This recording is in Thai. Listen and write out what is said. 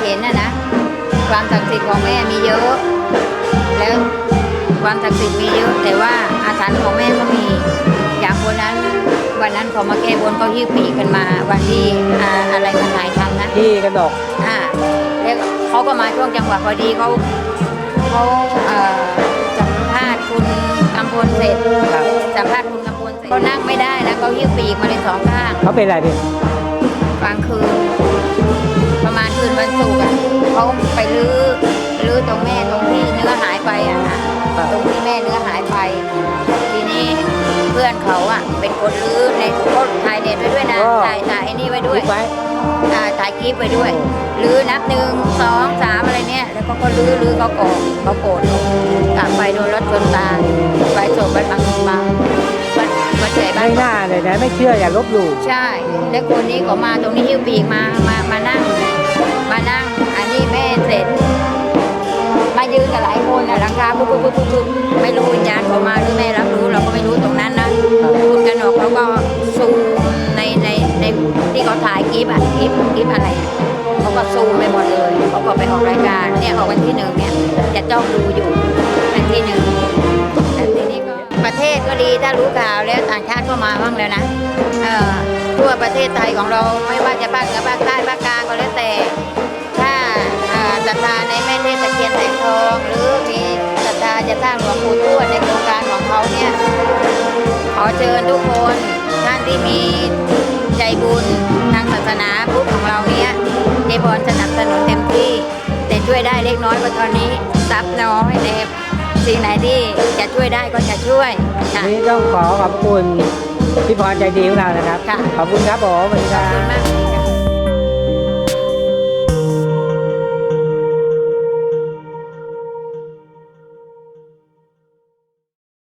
เห็นนะนะ ความศักดิ์สิทธิ์ของแม่มีเยอะ แล้วความศักดิ์สิทธิ์มีเยอะ แต่ว่าอาถรรพ์ของแม่ก็มีอย่างวันนั้น วันนั้นพอมาแก้บนก็ยืมปีกันมา วันที่ออะไรมันหายทำนะที่กระดกอ่าแล้วเขาก็มาช่วงจังหวะพอดีเขาเขาเอ่อสัมภาษณ์คุณกำพลเสร็จสัมภาษณ์คุณกำพลเสร็จเขานั่งไม่ได้แล้วเขาหิ้ปีกมาเลยสองข้างเขาเป็นอะไรเพี่กลางคืน วันศุกร์อะเขาไปลื้อลื้อตรงแม่ตรงที่เนื้อหายไปอะค่ะตรงที่แม่เนื้อหายไป ทีนี้เพื่อนเขาอะเป็นคนลื้อในเขาถ่ายเน็ตไว้ด้วยนะถ่ายถ่ายไอ้นี่ไว้ด้วยคิดไว้ อ่าถ่ายคลิปไปด้วยลื้อนับหนึ่งสองสามอะไรเนี่ย แล้วก็ก็ลื้อลื้อเขาโกรธเขาโกรธกลับไปโดนรถชนตายไปส่งไปบางบางวัดวัดใหญ่บ้าไม่นน่าเลยนะ ไม่เชื่ออย่าลบหลู่ใช่ แล้วคนนี้ก็มาตรงนี้หิ้วปีกมามามานั่ง งคาปุ๊บปุ๊บปุ๊บปุ๊บปุ๊บไม่รู้วิญญาณเขามาหรือไม่รับรู้เราก็ไม่รู้ตรงนั้นนะคุณกนกเขาก็ซูมในในในที่เขาถ่ายคลิปอะคลิปคลิปอะไรอะเขาก็ซูมไปหมดเลยเขาก็ไปออกรายการเนี่ยออกวันที่หนึ่งเนี่ยจะจ้องดูอยู่วันที่หนึ่งแต่ทีนี้ก็ประเทศก็ดีถ้ารู้ข่าวแล้วต่างชาติก็มาบ้างแล้วนะเอ่อทั่วประเทศไทยของเราไม่ว่าจะภาคเหนือภาคใต้ภาคาจะสร้างหลวงปู่ทวดในโครงการของเขาเนี่ยขอเชิญทุกคนท่านที่มีใจบุญทางศาสนาพุทธของเราเนี่ยเจบอลสนับสนุนเต็มที่ แต่ช่วยได้เล็กน้อยกว่าตอนนี้ทรัพย์น้อยแต่สิ่งไหนที่จะช่วยได้ก็จะช่วยค่ะวันนี้ต้องขอขอบคุณพี่พรใจดีของเรานะครับ ค่ะ ขอบคุณครับผมสวัสดีคขอรับคุณบมาก